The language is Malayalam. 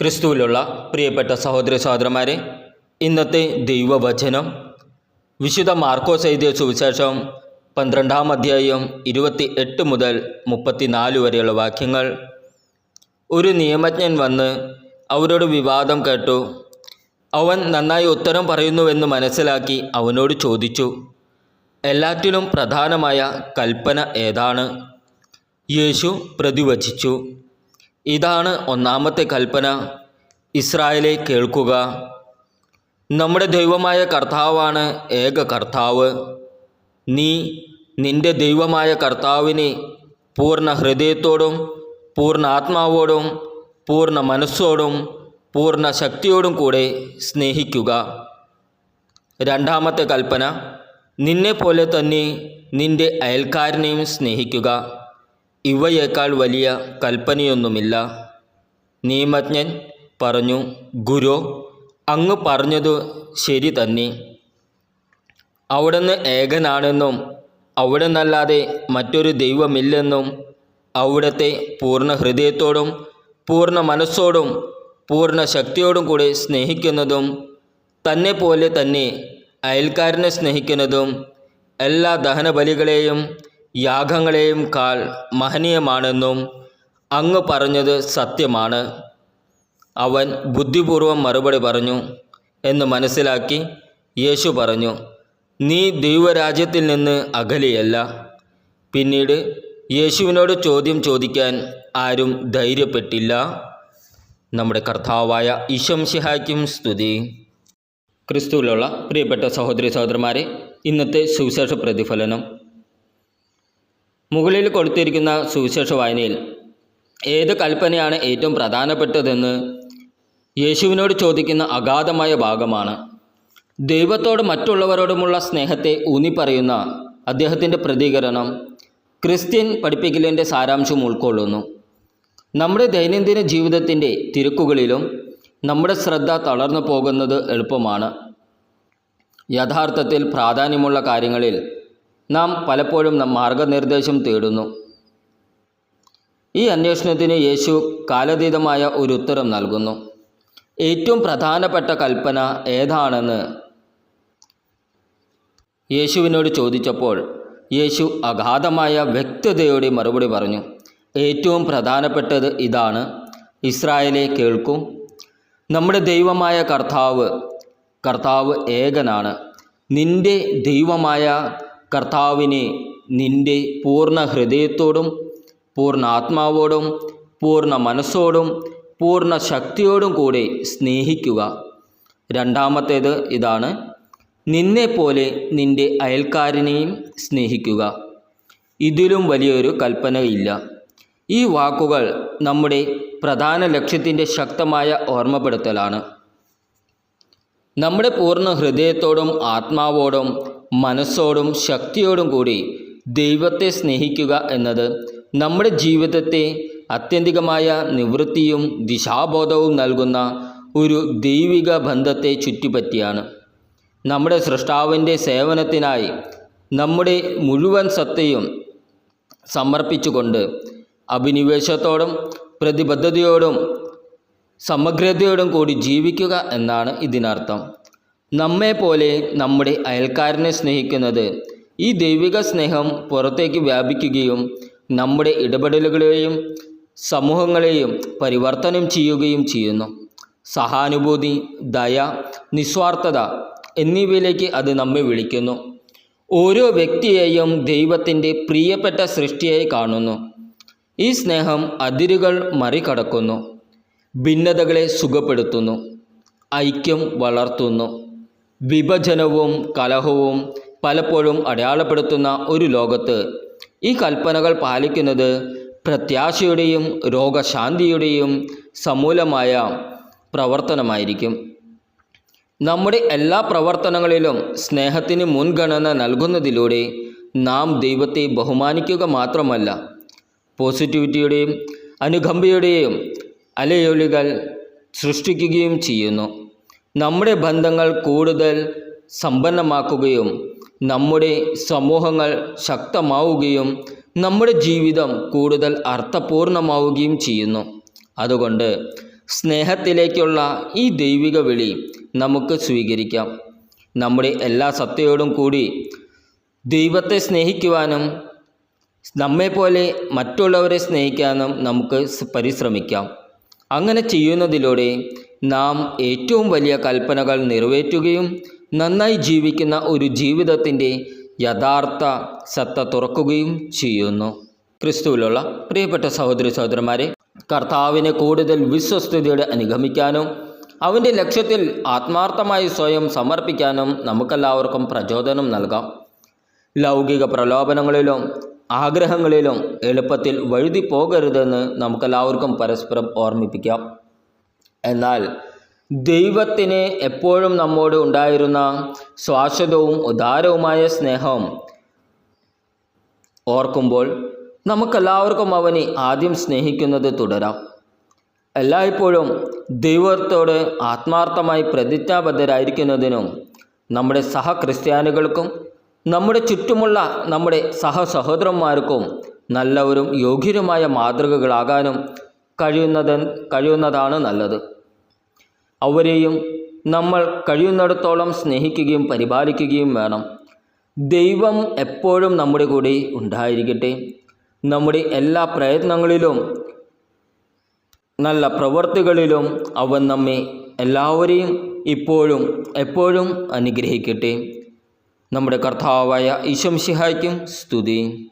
ക്രിസ്തുവിലുള്ള പ്രിയപ്പെട്ട സഹോദര സഹോദരന്മാരെ ഇന്നത്തെ ദൈവവചനം വിശുദ്ധ മാർക്കോസ് എഴുതിയ സുവിശേഷം പന്ത്രണ്ടാം അധ്യായം ഇരുപത്തി എട്ട് മുതൽ മുപ്പത്തിനാല് വരെയുള്ള വാക്യങ്ങൾ. ഒരു നിയമജ്ഞൻ വന്ന് അവരോട് വിവാദം കേട്ടു. അവൻ നന്നായി ഉത്തരം പറയുന്നുവെന്ന് മനസ്സിലാക്കി അവനോട് ചോദിച്ചു എല്ലാറ്റിലും പ്രധാനമായ കൽപ്പന ഏതാണ്? യേശു പ്രതിവചിച്ചു ഇതാണ് ഒന്നാമത്തെ കൽപ്പന. ഇസ്രായേലെ കേൾക്കുക. നമ്മുടെ ദൈവമായ കർത്താവാണ് ഏക കർത്താവ്. നീ നിന്റെ ദൈവമായ കർത്താവിനെ പൂർണ ഹൃദയത്തോടും പൂർണ ആത്മാവോടും പൂർണ മനസ്സോടും പൂർണ ശക്തിയോടും കൂടെ സ്നേഹിക്കുക. രണ്ടാമത്തെ കൽപ്പന നിന്നെ പോലെ തന്നെ നിന്റെ അയൽക്കാരനെയും സ്നേഹിക്കുക. ഇവയേക്കാൾ വലിയ കൽപ്പനയൊന്നുമില്ല. നിയമജ്ഞൻ പറഞ്ഞു ഗുരു അങ്ങ് പറഞ്ഞതു ശരി തന്നെ. അവിടുന്ന് ഏകനാണെന്നും അവിടെ നിന്നല്ലാതെ മറ്റൊരു ദൈവമില്ലെന്നും അവിടുത്തെ പൂർണ ഹൃദയത്തോടും പൂർണ മനസ്സോടും പൂർണ ശക്തിയോടും കൂടെ സ്നേഹിക്കുന്നതും തന്നെ പോലെ തന്നെ അയൽക്കാരനെ സ്നേഹിക്കുന്നതും എല്ലാ ദഹനബലികളെയും യാഗങ്ങളെയും കാൽ മഹനീയമാണെന്നും അങ്ങ് പറഞ്ഞത് സത്യമാണ്. അവൻ ബുദ്ധിപൂർവം മറുപടി പറഞ്ഞു എന്ന് മനസ്സിലാക്കി യേശു പറഞ്ഞു നീ ദൈവരാജ്യത്തിൽ നിന്ന് അകലെയല്ല. പിന്നീട് യേശുവിനോട് ചോദ്യം ചോദിക്കാൻ ആരും ധൈര്യപ്പെട്ടില്ല. നമ്മുടെ കർത്താവായ ഈശംഷിഹായ്ക്കും സ്തുതി. ക്രിസ്തുവിലുള്ള പ്രിയപ്പെട്ട സഹോദരി സഹോദരന്മാരെ ഇന്നത്തെ സുവിശേഷ പ്രതിഫലനം മുകളിൽ കൊടുത്തിരിക്കുന്ന സുവിശേഷ വായനയിൽ ഏത് കൽപ്പനയാണ് ഏറ്റവും പ്രധാനപ്പെട്ടതെന്ന് യേശുവിനോട് ചോദിക്കുന്ന അഗാധമായ ഭാഗമാണ്. ദൈവത്തോട് മറ്റുള്ളവരോടുമുള്ള സ്നേഹത്തെ ഊന്നിപ്പറയുന്ന അദ്ദേഹത്തിന്റെ പ്രതികരണം ക്രിസ്ത്യൻ പഠിപ്പിക്കലിന്റെ സാരാംശം ഉൾക്കൊള്ളുന്നു. നമ്മുടെ ദൈനംദിന ജീവിതത്തിന്റെ തിരക്കുകളിലും നമ്മുടെ ശ്രദ്ധ തളർന്നു പോകുന്നത് എളുപ്പമാണ്. യഥാർത്ഥത്തിൽ പ്രാധാന്യമുള്ള കാര്യങ്ങളിൽ നാം പലപ്പോഴും മാർഗനിർദ്ദേശം തേടുന്നു. ഈ അന്വേഷണത്തിന് യേശു കാലതീതമായ ഒരു ഉത്തരം നൽകുന്നു. ഏറ്റവും പ്രധാനപ്പെട്ട കൽപ്പന ഏതാണെന്ന് യേശുവിനോട് ചോദിച്ചപ്പോൾ യേശു അഗാധമായ വ്യക്തതയോടെ മറുപടി പറഞ്ഞു. ഏറ്റവും പ്രധാനപ്പെട്ടത് ഇതാണ്. ഇസ്രായേലെ കേൾക്കും. നമ്മുടെ ദൈവമായ കർത്താവ് കർത്താവ് ഏകനാണ്. നിന്റെ ദൈവമായ കർത്താവിനെ നിന്റെ പൂർണ ഹൃദയത്തോടും പൂർണ ആത്മാവോടും പൂർണ മനസ്സോടും പൂർണ ശക്തിയോടും കൂടെ സ്നേഹിക്കുക. രണ്ടാമത്തേത് ഇതാണ് നിന്നെപ്പോലെ നിന്റെ അയൽക്കാരനെയും സ്നേഹിക്കുക. ഇതിലും വലിയൊരു കൽപ്പനയില്ല. ഈ വാക്കുകൾ നമ്മുടെ പ്രധാന ലക്ഷ്യത്തിന്റെ ശക്തമായ ഓർമ്മപ്പെടുത്തലാണ്. നമ്മുടെ പൂർണ ഹൃദയത്തോടും ആത്മാവോടും മനസ്സോടും ശക്തിയോടും കൂടി ദൈവത്തെ സ്നേഹിക്കുക എന്നത് നമ്മുടെ ജീവിതത്തെ അത്യന്തികമായ നിവൃത്തിയും ദിശാബോധവും നൽകുന്ന ഒരു ദൈവിക ബന്ധത്തെ ചുറ്റിപ്പറ്റിയാണ്. നമ്മുടെ സൃഷ്ടാവിന്റെ സേവനത്തിനായി നമ്മുടെ മുഴുവൻ സത്തയും സമർപ്പിച്ചുകൊണ്ട് അഭിനിവേശത്തോടും പ്രതിബദ്ധതയോടും സമഗ്രതയോടും കൂടി ജീവിക്കുക എന്നാണ് ഇതിനർത്ഥം. നമ്മെപ്പോലെ നമ്മുടെ അയൽക്കാരനെ സ്നേഹിക്കുന്നത്. ഈ ദൈവിക സ്നേഹം പുറത്തേക്ക് വ്യാപിക്കുകയും നമ്മുടെ ഇടപെടലുകളെയും സമൂഹങ്ങളെയും പരിവർത്തനം ചെയ്യുകയും ചെയ്യുന്നു. സഹാനുഭൂതി ദയ നിസ്വാർത്ഥത എന്നിവയിലേക്ക് അത് നമ്മെ വിളിക്കുന്നു. ഓരോ വ്യക്തിയെയും ദൈവത്തിന്റെ പ്രിയപ്പെട്ട സൃഷ്ടിയായി കാണുന്നു. ഈ സ്നേഹം അതിരുകൾ മറികടക്കുന്നു. ഭിന്നതകളെ സുഖപ്പെടുത്തുന്നു. ഐക്യം വളർത്തുന്നു. വിഭജനവും കലഹവും പലപ്പോഴും അടയാളപ്പെടുത്തുന്ന ഒരു ലോകത്ത്. ഈ കൽപ്പനകൾ പാലിക്കുന്നത് പ്രത്യാശയുടെയും രോഗശാന്തിയുടെയും സമൂലമായ പ്രവർത്തനമായിരിക്കും. നമ്മുടെ എല്ലാ പ്രവർത്തനങ്ങളിലും സ്നേഹത്തിന് മുൻഗണന നൽകുന്നതിലൂടെ നാം ദൈവത്തെ ബഹുമാനിക്കുക മാത്രമല്ല പോസിറ്റിവിറ്റിയുടെയും അനുകമ്പയുടെയും അലയൊലികൾ സൃഷ്ടിക്കുകയും ചെയ്യുന്നു. നമ്മുടെ ബന്ധങ്ങൾ കൂടുതൽ സമ്പന്നമാക്കുകയും നമ്മുടെ സമൂഹങ്ങൾ ശക്തമാവുകയും നമ്മുടെ ജീവിതം കൂടുതൽ അർത്ഥപൂർണമാവുകയും ചെയ്യുന്നു. അതുകൊണ്ട് സ്നേഹത്തിലേക്കുള്ള ഈ ദൈവിക വിളി നമുക്ക് സ്വീകരിക്കാം. നമ്മുടെ എല്ലാ സത്യയോടും കൂടി ദൈവത്തെ സ്നേഹിക്കുവാനും നമ്മെപ്പോലെ മറ്റുള്ളവരെ സ്നേഹിക്കാനും നമുക്ക് പരിശ്രമിക്കാം. അങ്ങനെ ചെയ്യുന്നതിലൂടെ നാം ഏറ്റവും വലിയ കൽപ്പനകൾ നിറവേറ്റുകയും നന്നായി ജീവിക്കുന്ന ഒരു ജീവിതത്തിന്റെ യഥാർത്ഥ സത്ത തുറക്കുകയും ചെയ്യുന്നു. ക്രിസ്തുവിലുള്ള പ്രിയപ്പെട്ട സഹോദരി സഹോദരന്മാരെ കർത്താവിനെ കൂടുതൽ വിശ്വസ്തയോടെ അനുഗമിക്കാനും അവന്റെ ലക്ഷ്യത്തിൽ ആത്മാർത്ഥമായി സ്വയം സമർപ്പിക്കാനും നമുക്കെല്ലാവർക്കും പ്രചോദനം നൽകാം. ലൗകിക പ്രലോഭനങ്ങളിലും ആഗ്രഹങ്ങളിലും എളുപ്പത്തിൽ വഴുതി പോകരുതെന്ന് നമുക്കെല്ലാവർക്കും പരസ്പരം ഓർമ്മിപ്പിക്കാം. എന്നാൽ ദൈവത്തിന് എപ്പോഴും നമ്മോട് ഉണ്ടായിരുന്ന ശാശ്വതവും ഉദാരവുമായ സ്നേഹം ഓർക്കുമ്പോൾ നമുക്കെല്ലാവർക്കും അവനെ ആദ്യം സ്നേഹിക്കുന്നത് തുടരാം. എല്ലായ്പ്പോഴും ദൈവത്തോട് ആത്മാർത്ഥമായി പ്രതിജ്ഞാബദ്ധരായിരിക്കുന്നതിനും നമ്മുടെ സഹക്രിസ്ത്യാനികൾക്കും നമ്മുടെ ചുറ്റുമുള്ള നമ്മുടെ സഹ സഹസഹോദരന്മാർക്കും നല്ലവരും യോഗ്യരുമായ മാതൃകകളാകാനും കഴിയുന്നത് കഴിയുന്നതാണ് നല്ലത്. അവരെയും നമ്മൾ കഴിയുന്നിടത്തോളം സ്നേഹിക്കുകയും പരിപാലിക്കുകയും വേണം. ദൈവം എപ്പോഴും നമ്മുടെ കൂടെ ഉണ്ടായിരിക്കട്ടെ. നമ്മുടെ എല്ലാ പ്രയത്നങ്ങളിലും നല്ല പ്രവൃത്തികളിലും അവൻ നമ്മെ എല്ലാവരെയും ഇപ്പോഴും എപ്പോഴും അനുഗ്രഹിക്കട്ടെ. നമ്മുടെ കർത്താവായ ഈശംഷിഹായ്ക്കും സ്തുതി.